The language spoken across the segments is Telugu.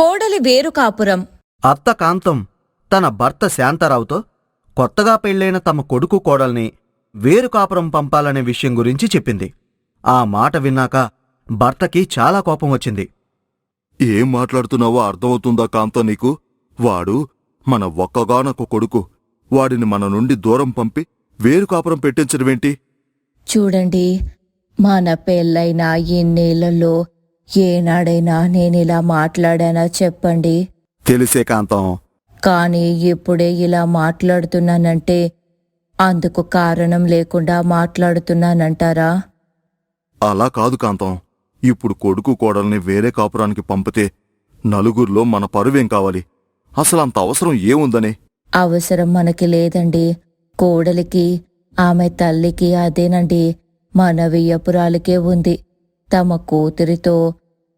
కోడలి వేరు కాపురం. అత్త కాంతం తన భర్త శాంతారావుతో కొత్తగా పెళ్ళైన తమ కొడుకు కోడల్ని వేరు కాపురం పంపాలనే విషయం గురించి చెప్పింది. ఆ మాట విన్నాక భర్తకి చాలా కోపం వచ్చింది. ఏం మాట్లాడుతున్నావో అర్థమవుతుందా కాంతో నీకు? వాడు మన ఒక్కగానొక్క కొడుకు. వాడిని మన నుండి దూరం పంపి వేరు కాపురం పెట్టించడమేంటి? చూడండి మన పెళ్ళైన ఎన్నేళ్ళలో ఏనాడైనా నేనిలా మాట్లాడానా చెప్పండి? తెలిసే కాంతం. కానీ ఇప్పుడే ఇలా మాట్లాడుతున్నానంటే అందుకు కారణం లేకుండా మాట్లాడుతున్నానంటారా? అలా కాదు కాంతం. ఇప్పుడు కొడుకు కోడల్ని వేరే కాపురానికి పంపితే నలుగురిలో మన పరువేం కావాలి? అసలు అంత అవసరం ఏముందని? అవసరం మనకి లేదండి. కోడలికి ఆమె తల్లికి అదేనండి. మన వియ్యపురాలికే ఉంది. తమ కూతురితో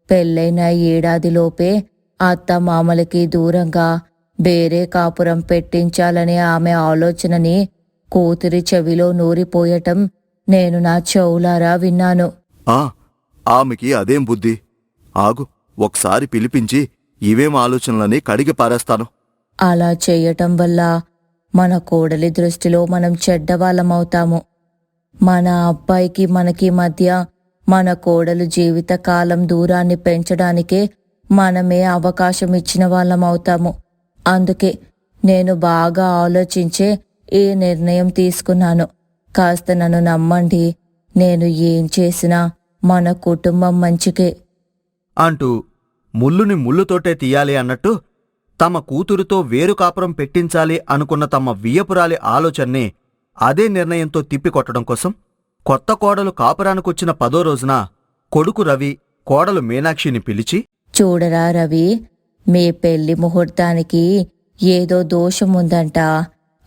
పెళ్ళైన ఏడాదిలోపే అత్త మామలకి దూరంగా వేరే కాపురం పెట్టించాలనే ఆమె ఆలోచనని కూతురి చెవిలో నూరిపోయటం నేను నా చెవులారా విన్నాను. ఆ ఆమెకి అదేం బుద్ధి? ఆగు ఒకసారి పిలిపించి ఇవేం ఆలోచనలని కడిగి పారేస్తాను. అలా చేయటం వల్ల మన కోడలి దృష్టిలో మనం చెడ్డవాళ్ళమవుతాము. మన అబ్బాయికి మనకి మధ్య మన కోడలు జీవితకాలం దూరాన్ని పెంచడానికే మనమే అవకాశం ఇచ్చిన వాళ్ళమవుతాము. అందుకే నేను బాగా ఆలోచించే ఈ నిర్ణయం తీసుకున్నాను. కాస్త నన్ను నమ్మండి నేను ఏం చేసినా మన కుటుంబం మంచికే. అంటూ ముల్లుని ముల్లుతోటే తీయాలి అన్నట్టు తమ కూతురుతో వేరు కాపురం పెట్టించాలి అనుకున్న తమ వియ్యపురాలి ఆలోచన్నే అదే నిర్ణయంతో తిప్పికొట్టడం కోసం కొత్త కోడలు కాపురానికొచ్చిన పదో రోజున కొడుకు రవి కోడలు మీనాక్షిని పిలిచి చూడరా రవి మీ పెళ్ళి ముహూర్తానికి ఏదో దోషం ఉందంట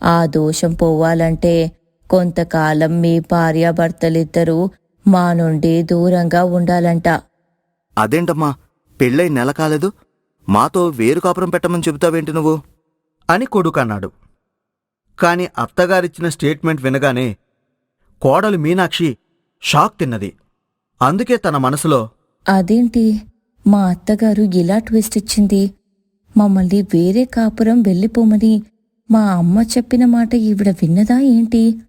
ఆ దోషం పోవాలంటే కొంతకాలం మీ భార్యాభర్తలిద్దరూ మా నుండి దూరంగా ఉండాలంట. అదేంటమ్మా పెళ్ళై నెల కాలేదు? మాతో వేరు కాపురం పెట్టమని చెబుతావేంటి నువ్వు? అని కొడుకన్నాడు. కాని అత్తగారిచ్చిన స్టేట్మెంట్ వినగానే కోడలు మీనాక్షి షాక్ తిన్నది. అందుకే తన మనసులో అదేంటి? మా అత్తగారు ఇలా ట్విస్ట్ ఇచ్చింది. మమ్మల్ని వేరే కాపురం వెళ్ళిపోమని మా అమ్మ చెప్పిన మాట ఈవిడ విన్నదా ఏంటి?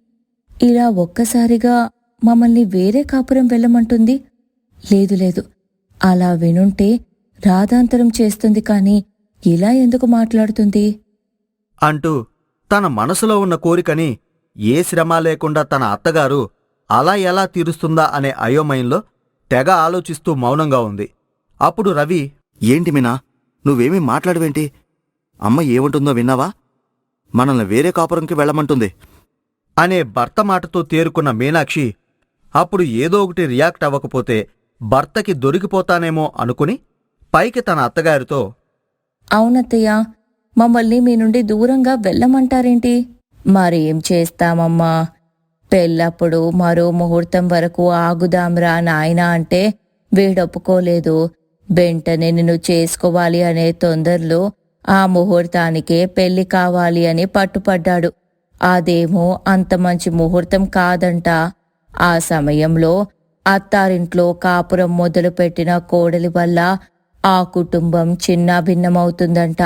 ఇలా ఒక్కసారిగా మమ్మల్ని వేరే కాపురం వెళ్ళమంటుంది. లేదు లేదు. అలా వినుంటే రాధాంతరం చేస్తుంది కాని ఇలా ఎందుకు మాట్లాడుతుంది? అంటూ తన మనసులో ఉన్న కోరికని ఏ శ్రమ లేకుండా తన అత్తగారు అలా ఎలా తీరుస్తుందా అనే అయోమయంలో తెగ ఆలోచిస్తూ మౌనంగా ఉంది. అప్పుడు రవి ఏంటి మీనా? నువ్వేమీ మాట్లాడవేంటి? అమ్మ ఏమంటుందో విన్నావా? మనల్ని వేరే కాపురంకి వెళ్ళమంటుంది. అనే భర్త మాటతో తేరుకున్న మీనాక్షి అప్పుడు ఏదో ఒకటి రియాక్ట్ అవ్వకపోతే భర్తకి దొరికిపోతానేమో అనుకుని పైకి తన అత్తగారితో అవునత్తయ్య మమ్మల్ని మీ నుండి దూరంగా వెళ్ళమంటారేంటి? మరేం చేస్తామమ్మా? పెళ్ళప్పుడు మరో ముహూర్తం వరకు ఆగుదాంరా నాయనా అంటే వీడొప్పుకోలేదు. వెంటనే నిన్ను చేసుకోవాలి అనే తొందరలో ఆ ముహూర్తానికే పెళ్ళి కావాలి అని పట్టుపడ్డాడు. అదేమో అంత మంచి ముహూర్తం కాదంట. ఆ సమయంలో అత్తారింట్లో కాపురం మొదలుపెట్టిన కోడలి వల్ల ఆ కుటుంబం చిన్నాభిన్నమవుతుందంట.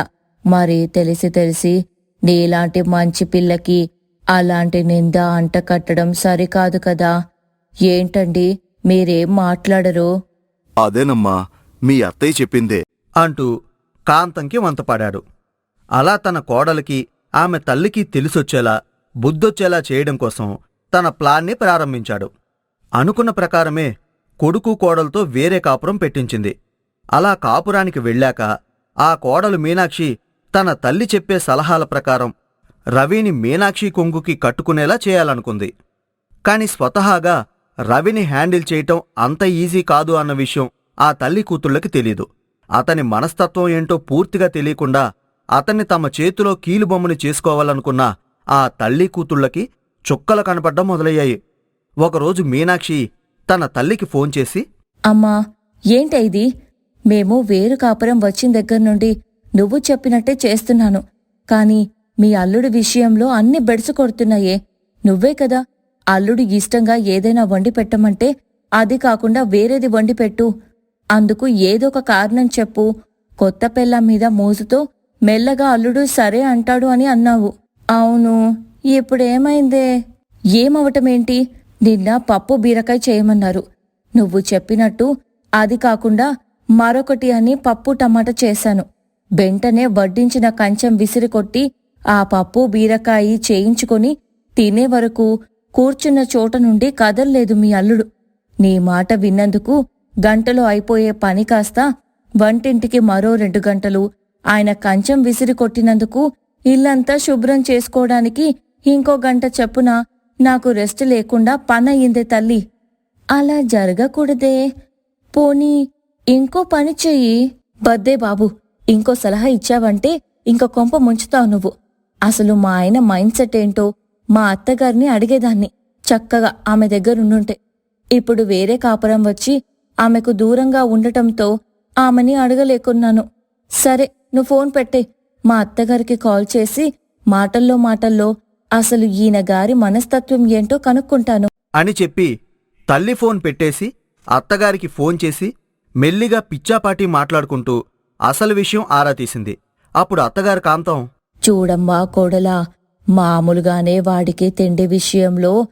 మరి తెలిసి తెలిసి నీలాంటి మంచి పిల్లకి అలాంటి నింద అంట కట్టడం సరికాదు కదా. ఏంటండి? మీరేం మాట్లాడరు? అదేనమ్మా మీ అత్తయ్య చెప్పిందే. అంటూ కాంతంకి వంతపాడాడు. అలా తన కోడలికి ఆమె తల్లికి తెలిసొచ్చేలా బుద్ధొచ్చేలా చేయడం కోసం తన ప్లాన్ని ప్రారంభించాడు. అనుకున్న ప్రకారమే కొడుకు కోడలతో వేరే కాపురం పెట్టించింది. అలా కాపురానికి వెళ్ళాక ఆ కోడలు మీనాక్షి తన తల్లి చెప్పే సలహాల ప్రకారం రవిని మీనాక్షి కొంగుకి కట్టుకునేలా చేయాలనుకుంది. కాని స్వతహాగా రవిని హ్యాండిల్ చేయటం అంత ఈజీ కాదు అన్న విషయం ఆ తల్లి కూతుళ్ళకి తెలీదు. అతని మనస్తత్వం ఏంటో పూర్తిగా తెలియకుండా అతన్ని తమ చేతిలో కీలుబొమ్మని చేసుకోవాలనుకున్న ఆ తల్లి కూతుళ్ళకి చుక్కలు కనపడ్డం మొదలయ్యాయి. ఒకరోజు మీనాక్షి తన తల్లికి ఫోన్ చేసి అమ్మా ఏంట ఇది? మేము వేరు కాపురం వచ్చిన దగ్గర నుండి నువ్వు చెప్పినట్టే చేస్తున్నాను. కాని మీ అల్లుడి విషయంలో అన్ని బెడుసు కొడుతున్నాయే. నువ్వే కదా అల్లుడు ఇష్టంగా ఏదైనా వండి పెట్టమంటే అది కాకుండా వేరేది వండి పెట్టు. అందుకు ఏదో ఒక కారణం చెప్పు. కొత్త పెళ్ళం మీద మోజుతో మెల్లగా అల్లుడు సరే అంటాడు అని అన్నావు. అవును ఇప్పుడేమైందే? ఏమవటమేంటి? నిన్న పప్పు బీరకాయ చేయమన్నారు. నువ్వు చెప్పినట్టు అది కాకుండా మరొకటి అని పప్పు టమాటా చేశాను. వెంటనే వడ్డించిన కంచెం విసిరికొట్టి ఆ పప్పు బీరకాయి చేయించుకొని తినే వరకు కూర్చున్న చోట నుండి కదల్లేదు మీ అల్లుడు. నీ మాట విన్నందుకు గంటలో అయిపోయే పని కాస్త వంటింటికి మరో రెండు గంటలు ఆయన కంచం విసిరి కొట్టినందుకు ఇల్లంతా శుభ్రం చేసుకోవడానికి ఇంకో గంట చెప్పున నాకు రెస్ట్ లేకుండా పనయ్యిందే తల్లి. అలా జరగకూడదే. పోనీ ఇంకో పని చెయ్యి. బద్దే బాబు. ఇంకో సలహా ఇచ్చావంటే ఇంకో కొంప ముంచుతావు నువ్వు. అసలు మా ఆయన మైండ్ సెట్ ఏంటో మా అత్తగారిని అడిగేదాన్ని. చక్కగా ఆమె దగ్గరుండుంటే. ఇప్పుడు వేరే కాపురం వచ్చి ఆమెకు దూరంగా ఉండటంతో ఆమెని అడగలేకున్నాను. సరే నువ్వు ఫోన్ పెట్టే. మా అత్తగారికి కాల్ చేసి మాటల్లో మాటల్లో అసలు ఈయన గారి మనస్తత్వం ఏంటో కనుక్కుంటాను. అని చెప్పి తల్లి ఫోన్ పెట్టేసి అత్తగారికి ఫోన్ చేసి మెల్లిగా పిచ్చాపాటి మాట్లాడుకుంటూ అసలు విషయం ఆరా తీసింది. అప్పుడు అత్తగారు కాంతం చూడమ్మా కోడలా మామూలుగానే వాడికి తిండి విషయంలో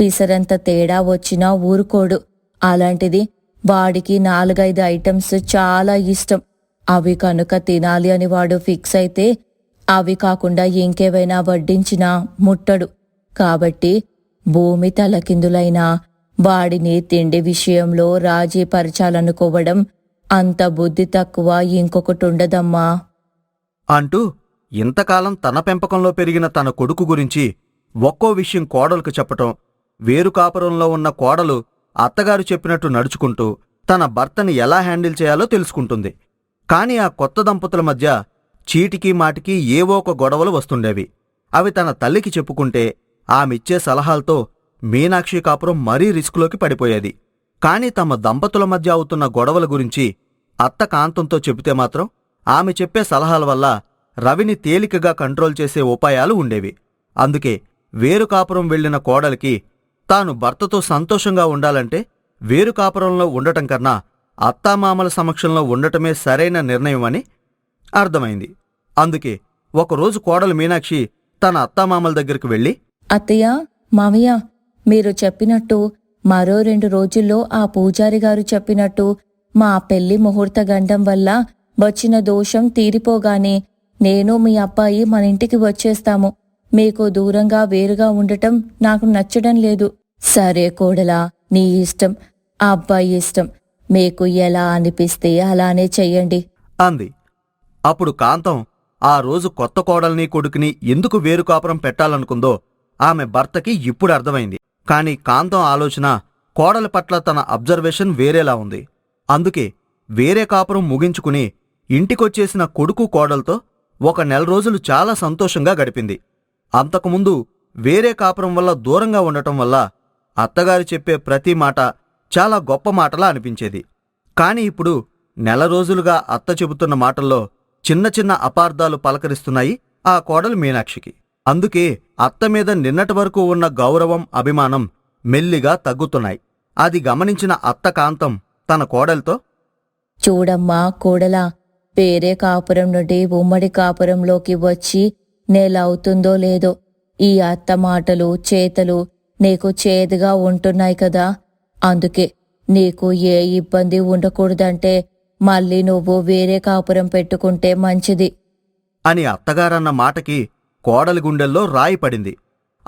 పిసరంత తేడా వచ్చినా ఊరుకోడు. అలాంటిది వాడికి నాలుగైదు ఐటమ్స్ చాలా ఇష్టం. అవి కనుక తినాలి అని వాడు ఫిక్స్ అయితే అవి కాకుండా ఇంకేవైనా వడ్డించినా ముట్టడు. కాబట్టి భూమి తలకిందులైనా వాడిని తిండి విషయంలో రాజీ పరచాలనుకోవడం అంత బుద్ధి తక్కువ ఇంకొకటి ఉండదమ్మా అంటూ ఇంతకాలం తన పెంపకంలో పెరిగిన తన కొడుకు గురించి ఒక్కో విషయం కోడలకు చెప్పటం వేరు కాపురంలో ఉన్న కోడలు అత్తగారు చెప్పినట్టు నడుచుకుంటూ తన భర్తని ఎలా హ్యాండిల్ చేయాలో తెలుసుకుంటుంది. కాని ఆ కొత్త దంపతుల మధ్య చీటికి మాటికి ఏవో ఒక గొడవలు వస్తుండేవి. అవి తన తల్లికి చెప్పుకుంటే ఆమెచ్చే సలహాలతో మీనాక్షి కాపురం మరీ రిస్కులోకి పడిపోయేది. కాని తమ దంపతుల మధ్య అవుతున్న గొడవల గురించి అత్త కాంతంతో చెబితే మాత్రం ఆమె చెప్పే సలహాల వల్ల రవిని తేలికగా కంట్రోల్ చేసే ఉపాయాలు ఉండేవి. అందుకే వేరు కాపురం వెళ్ళిన కోడలికి తాను భర్తతో సంతోషంగా ఉండాలంటే వేరు కాపురంలో ఉండటం కన్నా అత్తామామల సమక్షంలో ఉండటమే సరైన నిర్ణయమని అర్థమైంది. అందుకే ఒకరోజు కోడలు మీనాక్షి తన అత్తామామల దగ్గరికి వెళ్ళి అత్తయ్య మావయ్య మీరు చెప్పినట్టు మరో రెండు రోజుల్లో ఆ పూజారి గారు చెప్పినట్టు మా పెళ్ళి ముహూర్త గండం వల్ల వచ్చిన దోషం తీరిపోగానే నేను మీ అబ్బాయి మన ఇంటికి వచ్చేస్తాము. మీకు దూరంగా వేరుగా ఉండటం నాకు నచ్చడం లేదు. సరే కోడలా నీ ఇష్టం అబ్బాయి ఇష్టం. మీకు ఎలా అనిపిస్తే అలానే చెయ్యండి. అంది. అప్పుడు కాంతం ఆ రోజు కొత్త కోడల్ని కొడుకుని ఎందుకు వేరు కాపురం పెట్టాలనుకుందో ఆమె భర్తకి ఇప్పుడు అర్థమైంది. కాని కాంతం ఆలోచన కోడల పట్ల తన అబ్జర్వేషన్ వేరేలా ఉంది. అందుకే వేరే కాపురం ముగించుకుని ఇంటికొచ్చేసిన కొడుకు కోడలతో ఒక నెల రోజులు చాలా సంతోషంగా గడిపింది. అంతకుముందు వేరే కాపురం వల్ల దూరంగా ఉండటం వల్ల అత్తగారు చెప్పే ప్రతి మాట చాలా గొప్ప మాటలా అనిపించేది. కాని ఇప్పుడు నెల రోజులుగా అత్త చెబుతున్న మాటల్లో చిన్న చిన్న అపార్థాలు పలకరిస్తున్నాయి ఆ కోడలు మీనాక్షికి. అందుకే అత్త మీద నిన్నటి వరకు ఉన్న గౌరవం అభిమానం మెల్లిగా తగ్గుతున్నాయి. అది గమనించిన అత్త కాంతం తన కోడలతో చూడమ్మా కోడలా వేరే కాపురం నుండి ఉమ్మడి కాపురంలోకి వచ్చి నెల అవుతుందో లేదో ఈ అత్త మాటలు చేతలు నీకు చేదుగా ఉంటున్నాయి కదా. అందుకే నీకు ఏ ఇబ్బంది ఉండకూడదంటే మళ్ళీ నువ్వు వేరే కాపురం పెట్టుకుంటే మంచిది. అని అత్తగారన్న మాటకి కోడలి గుండెల్లో రాయి పడింది.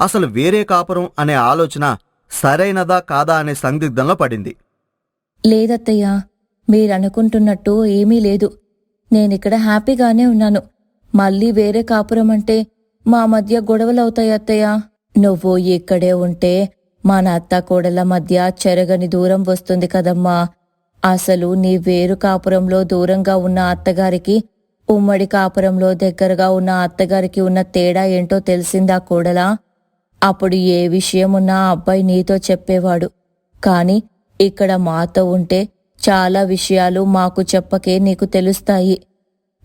అసలు వేరే కాపురం అనే ఆలోచన సరైనదా కాదా అనే సందిగ్ధంలో పడింది. లేదత్తయ్యా మీరనుకుంటున్నట్టు ఏమీ లేదు. నేనిక్కడ హ్యాపీగానే ఉన్నాను. మళ్ళీ వేరే కాపురం అంటే మా మధ్య గొడవలవుతాయి అత్తయ్య నువ్వు ఇక్కడే ఉంటే మన అత్త కోడల మధ్య చెరగని దూరం వస్తుంది కదమ్మా. అసలు నీ వేరు కాపురంలో దూరంగా ఉన్న అత్తగారికి ఉమ్మడి కాపురంలో దగ్గరగా ఉన్న అత్తగారికి ఉన్న తేడా ఏంటో తెలిసిందా కోడలా? అప్పుడు ఏ విషయమున్నా అబ్బాయి నీతో చెప్పేవాడు. కాని ఇక్కడ మాతో ఉంటే చాలా విషయాలు మాకు చెప్పకే నీకు తెలుస్తాయి.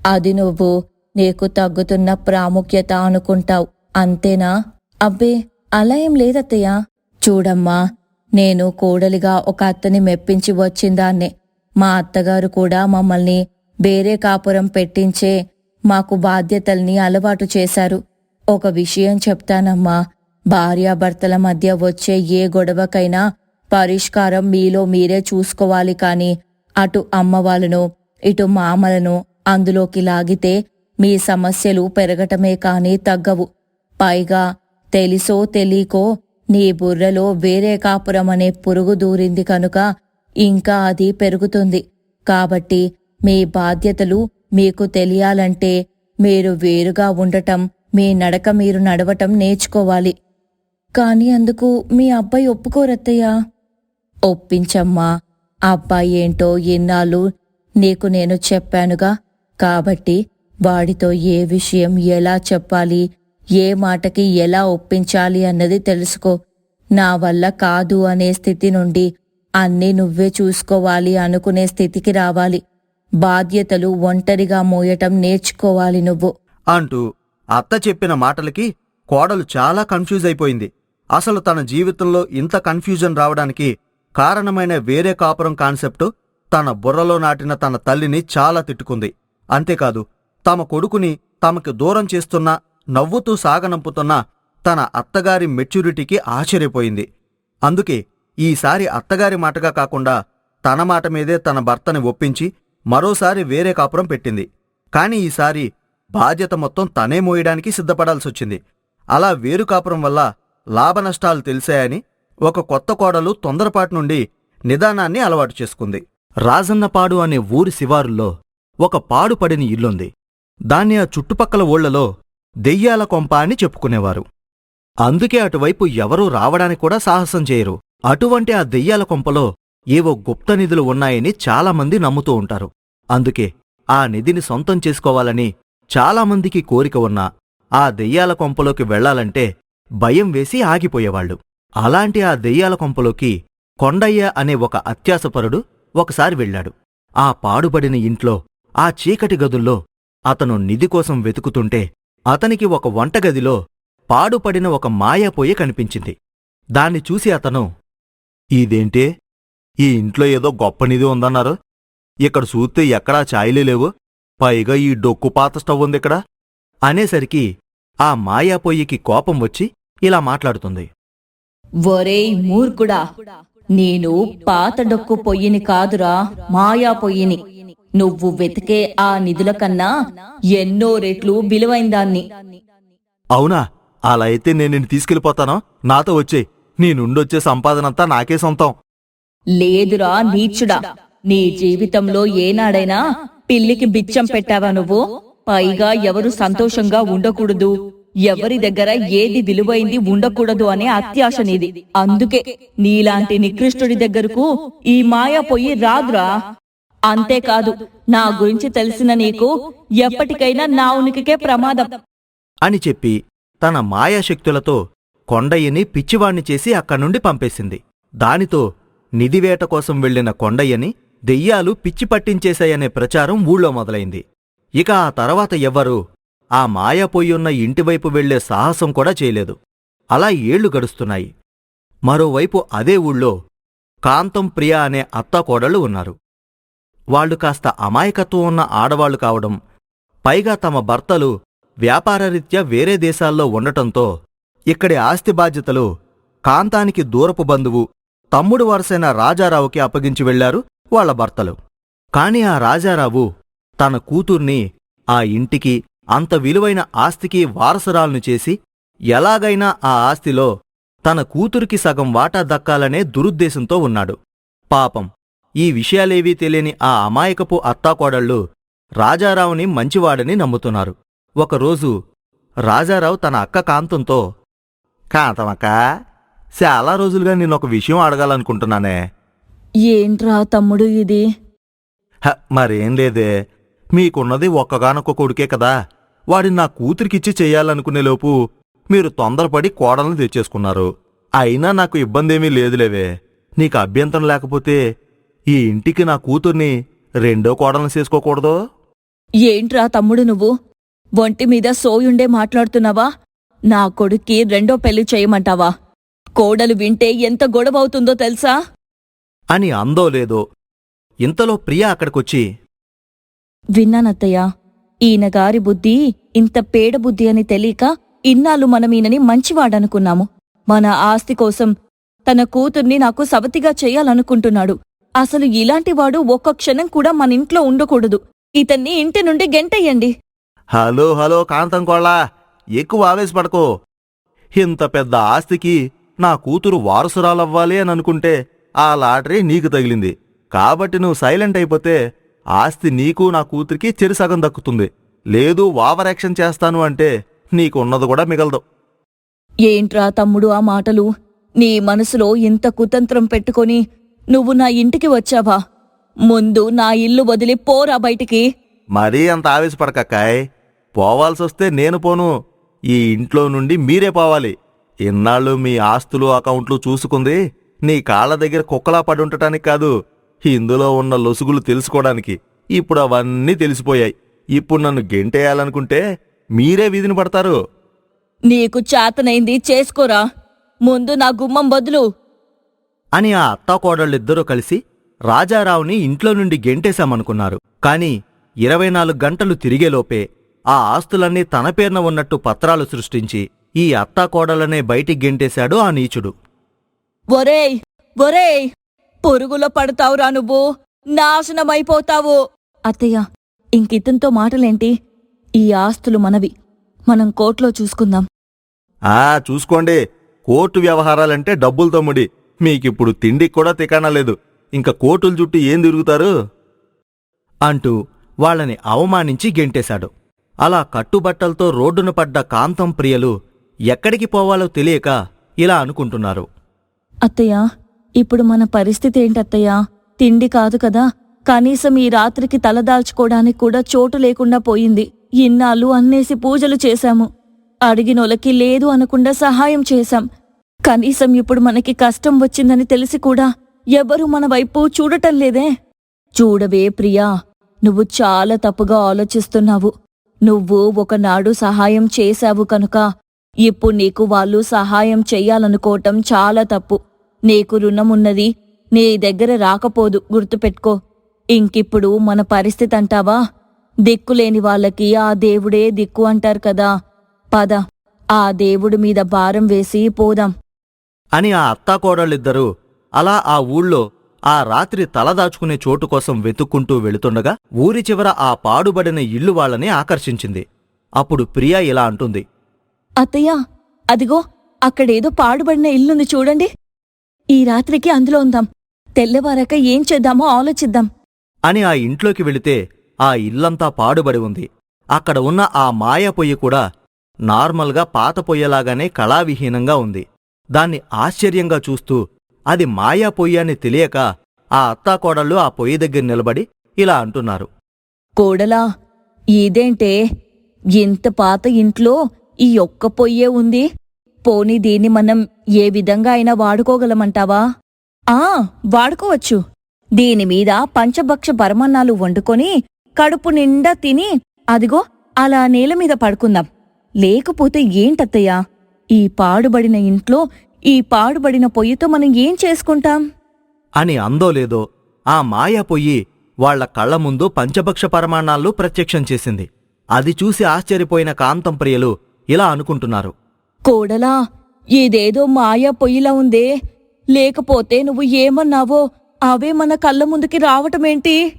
అది నువ్వు నీకు తగ్గుతున్న ప్రాముఖ్యత అనుకుంటావు. అంతేనా? అబ్బే అలా ఏం లేదత్తయ్యా. చూడమ్మా నేను కోడలిగా ఒక అత్తని మెప్పించి వచ్చిందాన్నే మా అత్తగారు కూడా మమ్మల్ని వేరే కాపురం పెట్టించే మాకు బాధ్యతల్ని అలవాటు చేశారు. ఒక విషయం చెప్తానమ్మా. భార్యాభర్తల మధ్య వచ్చే ఏ గొడవకైనా పరిష్కారం మీలో మీరే చూసుకోవాలి కాని అటు అమ్మ వాళ్ళను ఇటు మామలను అందులోకి లాగితే మీ సమస్యలు పెరగటమే కాని తగ్గవు. పైగా తెలిసో తెలియకో నీ బుర్రలో వేరే కాపురం అనే పురుగు దూరింది కనుక ఇంకా అది పెరుగుతుంది. కాబట్టి మీ బాధ్యతలు మీకు తెలియాలంటే మీరు వేరుగా ఉండటం మీ నడక మీరు నడవటం నేర్చుకోవాలి. కాని అందుకు మీ అబ్బాయి ఒప్పుకోరత్తయ్యా ఒప్పించమ్మా అబ్బాయి ఏంటో ఎన్నాళ్ళు నీకు నేను చెప్పానుగా. కాబట్టి వాడితో ఏ విషయం ఎలా చెప్పాలి ఏ మాటకి ఎలా ఒప్పించాలి అన్నది తెలుసుకో. నా వల్ల కాదు అనే స్థితి నుండి అన్నీ నువ్వే చూసుకోవాలి అనుకునే స్థితికి రావాలి. బాధ్యతలు ఒంటరిగా మోయటం నేర్చుకోవాలి నువ్వు. అంటూ అత్త చెప్పిన మాటలకి కోడలు చాలా కన్ఫ్యూజ్ అయిపోయింది. అసలు తన జీవితంలో ఇంత కన్ఫ్యూజన్ రావడానికి కారణమైన వేరే కాపురం కాన్సెప్ట్ తన బుర్రలో నాటిన తన తల్లిని చాలా తిట్టుకుంది. అంతేకాదు తమ కొడుకుని తమకి దూరం చేస్తున్న నవ్వుతూ సాగనంపుతున్న తన అత్తగారి మెచ్యూరిటీకి ఆశ్చర్యపోయింది. అందుకే ఈసారి అత్తగారి మాటగా కాకుండా తన మాట మీదే తన భర్తని ఒప్పించి మరోసారి వేరే కాపురం పెట్టింది. కాని ఈసారి బాధ్యత మొత్తం తనే మోయడానికి సిద్ధపడాల్సొచ్చింది. అలా వేరు కాపురం వల్ల లాభనష్టాలు తెలిసాయని ఒక కొత్త కోడలు తొందరపాటు నుండి నిదానాన్ని అలవాటు చేసుకుంది. రాజన్నపాడు అనే ఊరి శివారుల్లో ఒక పాడుపడిన ఇల్లుంది. దాన్ని ఆ చుట్టుపక్కల ఊళ్ళలో దెయ్యాల కొంప అని చెప్పుకునేవారు. అందుకే అటువైపు ఎవరూ రావడానికి కూడా సాహసం చేయరు. అటువంటి ఆ దెయ్యాల కొంపలో ఏవో గుప్త నిధులు ఉన్నాయని చాలామంది నమ్ముతూ ఉంటారు. అందుకే ఆ నిధిని సొంతం చేసుకోవాలని చాలామందికి కోరిక ఉన్నా ఆ దెయ్యాల కొంపలోకి వెళ్ళాలంటే భయం వేసి ఆగిపోయేవాళ్ళు అలాంటి ఆ దెయ్యాల కొంపలోకి కొండయ్య అనే ఒక అత్యాసపరుడు ఒకసారి వెళ్ళాడు. ఆ పాడుబడిన ఇంట్లో ఆ చీకటి గదుల్లో అతను నిధి కోసం వెతుకుతుంటే అతనికి ఒక వంటగదిలో పాడుపడిన ఒక మాయాపోయి కనిపించింది. దాన్ని చూసి అతను ఇదేంటే? ఈ ఇంట్లో ఏదో గొప్ప నిధి ఉందన్నారు. ఇక్కడ చూస్తే ఎక్కడా ఛాయలే లేవు. పైగా ఈ డొక్కు పాత స్టవ్ ఉంది ఇక్కడ. అనేసరికి ఆ మాయాపొయ్యికి కోపం వచ్చి ఇలా మాట్లాడుతుంది. ఒరేయ్ మూర్ఖుడా నేను పాత డొక్కు పొయ్యిని కాదురా మాయా పొయ్యిని. నువ్వు వెతికే ఆ నిధుల కన్నా ఎన్నో రెట్లు విలువైన దాన్ని. అవునా? అలా అయితే నేను నిన్ను తీసుకెళ్ళిపోతాను. నాతో వచ్చే నీ నుండొచ్చే సంపాదనంతా నాకే సొంతం. లేదురా నీచుడా నీ జీవితంలో ఏనాడైనా పిల్లికి బిచ్చం పెట్టావా నువ్వు? పైగా ఎవరు సంతోషంగా ఉండకూడదు. ఎవరి దగ్గర ఏది విలువైంది ఉండకూడదు అనే అత్యాశ నీది. అందుకే నీలాంటి నికృష్టుడి దగ్గరకు ఈ మాయ పొయ్యి రాదురా. అంతేకాదు నా గురించి తెలిసిన నీకు ఎప్పటికైనా నా ఉనికికే ప్రమాదం. అని చెప్పి తన మాయాశక్తులతో కొండయ్యని పిచ్చివాణ్ణి చేసి అక్కడ్నుండి పంపేసింది. దానితో నిధివేట కోసం వెళ్ళిన కొండయ్యని దెయ్యాలు పిచ్చి పట్టించేశాయనే ప్రచారం ఊళ్ళో మొదలైంది. ఇక ఆ తర్వాత ఎవ్వరూ? ఆ మాయపోయున్న ఇంటివైపు వెళ్ళే సాహసం కూడా చేయలేదు. అలా ఏళ్ళు గడుస్తున్నాయి. మరోవైపు అదే ఊళ్ళో కాంతం ప్రియా అనే అత్తాకోడళ్ళు ఉన్నారు. వాళ్ళు కాస్త అమాయకత్వం ఉన్న ఆడవాళ్ళు కావడం పైగా తమ భర్తలు వ్యాపారరీత్యా వేరే దేశాల్లో ఉండటంతో ఇక్కడి ఆస్తి బాధ్యతలు కాంతానికి దూరపు బంధువు తమ్ముడు వరసైన రాజారావుకి అప్పగించి వెళ్ళారు వాళ్ళ భర్తలు. కాని ఆ రాజారావు తన కూతుర్ని ఆ ఇంటికి అంత విలువైన ఆస్తికి వారసురాలను చేసి ఎలాగైనా ఆ ఆస్తిలో తన కూతురికి సగం వాటా దక్కాలనే దురుద్దేశంతో ఉన్నాడు. పాపం ఈ విషయాలేవీ తెలియని ఆ అమాయకపు అత్తాకోడళ్ళు రాజారావుని మంచివాడని నమ్ముతున్నారు. ఒకరోజు రాజారావు తన అక్క కాంతంతో కాంతమక్క చాలా రోజులుగా నేనొక విషయం అడగాలనుకుంటున్నానే. ఏంట్రా తమ్ముడు ఇది? హ, మరేం లేదే. మీకున్నది ఒక్కగానొక్క కొడుకే కదా. వాడిని నా కూతురికిచ్చి చెయ్యాలనుకునేలోపు మీరు తొందరపడి కోడల్ని తెచ్చేసుకున్నారు. అయినా నాకు ఇబ్బందేమీ లేదులేవే. నీకు అభ్యంతరం లేకపోతే ఈ ఇంటికి నా కూతుర్ని రెండో కోడల్ని చేసుకోకూడదు? ఏంట్రా తమ్ముడు నువ్వు? ఒంటి మీద సోయుండే మాట్లాడుతున్నావా? నా కొడుక్కి రెండో పెళ్ళి చేయమంటావా? కోడలు వింటే ఎంత గొడవవుతుందో తెలుసా? అని అందో లేదో ఇంతలో ప్రియ అక్కడికొచ్చి విన్నానత్తయ్య ఈయన గారి బుద్ధి ఇంత పేడ బుద్ధి అని తెలియక ఇన్నాళ్ళు మనం ఈయనని మంచివాడనుకున్నాము. మన ఆస్తి కోసం తన కూతుర్ని నాకు సవతిగా చేయాలనుకుంటున్నాడు. అసలు ఇలాంటివాడు ఒక్క క్షణం కూడా మన ఇంట్లో ఉండకూడదు. ఇతన్ని ఇంటి నుండి గెంటెయ్యండి హలో హలో కాంతం కోళ్ళ ఎక్కువ ఆవేశపడకో. ఇంత పెద్ద ఆస్తికి నా కూతురు వారసురాలవ్వాలి అని అనుకుంటే ఆ లాటరీ నీకు తగిలింది. కాబట్టి నువ్వు సైలెంట్ అయిపోతే ఆస్తి నీకు నా కూతురికి చెరిసగం దక్కుతుంది. లేదు ఓవర్ యాక్షన్ చేస్తాను అంటే నీకున్నది కూడా మిగలదు. ఏంట్రా తమ్ముడు ఆ మాటలు? నీ మనసులో ఇంత కుతంత్రం పెట్టుకొని నువ్వు నా ఇంటికి వచ్చావా? ముందు నా ఇల్లు వదిలి పోరా బయటికి. మరీ అంత ఆవేశపడకక్కాయ్. పోవాల్సొస్తే నేను పోను. ఈ ఇంట్లో నుండి మీరే పోవాలి. ఇన్నాళ్ళు మీ ఆస్తులు అకౌంట్లు చూసుకుంది నీ కాళ్ళ దగ్గర కుక్కలా పడి ఉండటానికి కాదు ఇందులో ఉన్న లొసుగులు తెలుసుకోవడానికి. ఇప్పుడు అవన్నీ తెలిసిపోయాయి. ఇప్పుడు నన్ను గెంటేయాలనుకుంటే మీరే వీధిని పడతారు. నీకు చేతనైంది చేసుకోరా. ముందు నా గుమ్మం బదులు అని ఆ అత్తాకోడళ్ళిద్దరూ కలిసి రాజారావుని ఇంట్లో నుండి గెంటేశామనుకున్నారు. కాని ఇరవై నాలుగు గంటలు తిరిగేలోపే ఆ ఆస్తులన్నీ తన పేరున ఉన్నట్టు పత్రాలు సృష్టించి ఈ అత్తాకోడలనే బయటికి గెంటేశాడు ఆ నీచుడు. ఒరేయ్ ఒరేయ్ పురుగులో పడతావురా నువ్వు నాశనమైపోతావు. అత్తయ్య ఇంకితంతో మాటలేంటి? ఈ ఆస్తులు మనవి. మనం కోర్టులో చూసుకుందాం. ఆ చూసుకోండి. కోర్టు వ్యవహారాలంటే డబ్బులు తమ్ముడి మీకిప్పుడు తిండికి కూడా తికానా లేదు. ఇంకా కోర్టుల చుట్టూ ఏం తిరుగుతారు? అంటూ వాళ్ళని అవమానించి గెంటేశాడు. అలా కట్టుబట్టలతో రోడ్డున పడ్డ కాంతం ప్రియలు ఎక్కడికి పోవాలో తెలియక ఇలా అనుకుంటున్నారు. అత్తయ్య ఇప్పుడు మన పరిస్థితి ఏంటత్తయ్య తిండి కాదు కదా. కనీసం ఈ రాత్రికి తలదాల్చుకోవడానికి కూడా చోటు లేకుండా పోయింది. ఇన్నాళ్ళు అన్నేసి పూజలు చేశాము. అడిగినోళ్ళకి లేదు అనకుండా సహాయం చేశాం. కనీసం ఇప్పుడు మనకి కష్టం వచ్చిందని తెలిసి కూడా ఎవరూ మన వైపు చూడటం లేదే. చూడవే ప్రియా నువ్వు చాలా తప్పుగా ఆలోచిస్తున్నావు. నువ్వు ఒకనాడు సహాయం చేశావు కనుక ఇప్పుడు నీకు వాళ్ళు సహాయం చెయ్యాలనుకోవటం చాలా తప్పు. నీకు రుణమున్నది నీ దగ్గర రాకపోదు గుర్తుపెట్టుకో. ఇంకిప్పుడు మన పరిస్థితి అంటావా దిక్కులేని వాళ్ళకి ఆ దేవుడే దిక్కు అంటారు కదా. పద ఆ దేవుడి మీద భారం వేసి పోదాం. అని ఆ అత్తాకోడళ్ళిద్దరూ అలా ఆ ఊళ్ళో ఆ రాత్రి తలదాచుకునే చోటు కోసం వెతుక్కుంటూ వెళుతుండగా ఊరి చివర ఆ పాడుబడిన ఇల్లు వాళ్ళని ఆకర్షించింది. అప్పుడు ప్రియా ఇలా అంటుంది. అత్తయ్య అదిగో అక్కడేదో పాడుబడిన ఇల్లుంది చూడండి. ఈ రాత్రికి అందులో ఉందాం. తెల్లవారాక ఏం చేద్దామో ఆలోచిద్దాం. అని ఆ ఇంట్లోకి వెళితే ఆ ఇల్లంతా పాడుబడి ఉంది. అక్కడ ఉన్న ఆ మాయ పొయ్యి కూడా నార్మల్గా పాత పొయ్యలాగానే కళావిహీనంగా ఉంది. దాన్ని ఆశ్చర్యంగా చూస్తూ అది మాయా పొయ్యి అని తెలియక ఆ అత్తాకోడళ్ళు ఆ పొయ్యి దగ్గర నిలబడి ఇలా అంటున్నారు. కోడలా ఇదేంటే ఇంత పాత ఇంట్లో ఈ ఒక్క పొయ్యే ఉంది? పోనీ దీన్ని మనం ఏ విధంగా అయినా వాడుకోగలమంటావా? ఆ వాడుకోవచ్చు. దీని మీద పంచభక్ష పరమన్నాలు వండుకొని కడుపు నిండా తిని అదిగో అలా నేల మీద పడుకుందాం. లేకపోతే ఏంటత్తయ్యా? ఈ పాడుబడిన ఇంట్లో ఈ పాడుబడిన పొయ్యితో మనం ఏం చేసుకుంటాం? అని అందో లేదో ఆ మాయా పొయ్యి వాళ్ళ కళ్ళ ముందు పంచభక్ష పరమాణాలు ప్రత్యక్షం చేసింది. అది చూసి ఆశ్చర్యపోయిన కాంతం ప్రియలు ఇలా అనుకుంటున్నారు. కోడలా ఇదేదో మాయా పొయ్యిలా ఉందే. లేకపోతే నువ్వు ఏమన్నావో అవే మన కళ్ళ ముందుకి రావటమేంటి?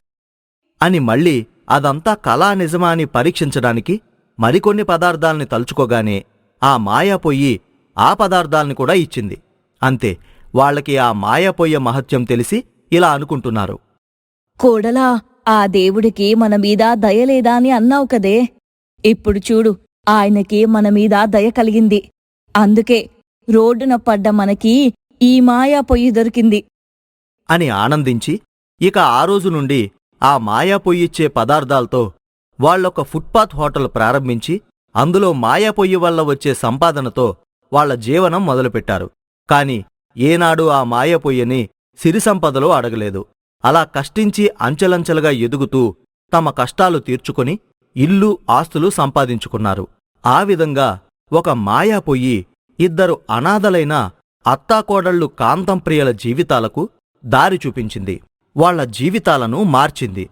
అని మళ్ళీ అదంతా కళా నిజమా అని పరీక్షించడానికి మరికొన్ని పదార్థాల్ని తలుచుకోగానే ఆ మాయా పొయ్యి ఆ పదార్థాల్ని కూడా ఇచ్చింది. అంతే వాళ్ళకి ఆ మాయా పొయ్య మహత్యం తెలిసి ఇలా అనుకుంటున్నారు. కోడలా ఆ దేవుడికి మన మీద దయ లేదా అని అన్నావు కదే. ఇప్పుడు చూడు ఆయనకి మన మీద దయ కలిగింది. అందుకే రోడ్డున పడ్డ మనకి ఈ మాయా పొయ్యి దొరికింది. అని ఆనందించి ఇక ఆ రోజు నుండి ఆ మాయా పొయ్యిచ్చే పదార్థాలతో వాళ్ళొక ఫుట్పాత్ హోటల్ ప్రారంభించి అందులో మాయా పొయ్యి వల్ల వచ్చే సంపాదనతో వాళ్ళ జీవనం మొదలుపెట్టారు. కాని ఏనాడు ఆ మాయ పొయ్యని సిరి సంపదలో అడగలేదు. అలా కష్టించి అంచెలంచెలుగా ఎదుగుతూ తమ కష్టాలు తీర్చుకొని ఇల్లు ఆస్తులు సంపాదించుకున్నారు. ఆ విధంగా ఒక మాయా పొయ్యి ఇద్దరు అనాథలైన అత్తాకోడళ్ళు కాంతంప్రియల జీవితాలకు దారి చూపించింది. వాళ్ళ జీవితాలను మార్చింది.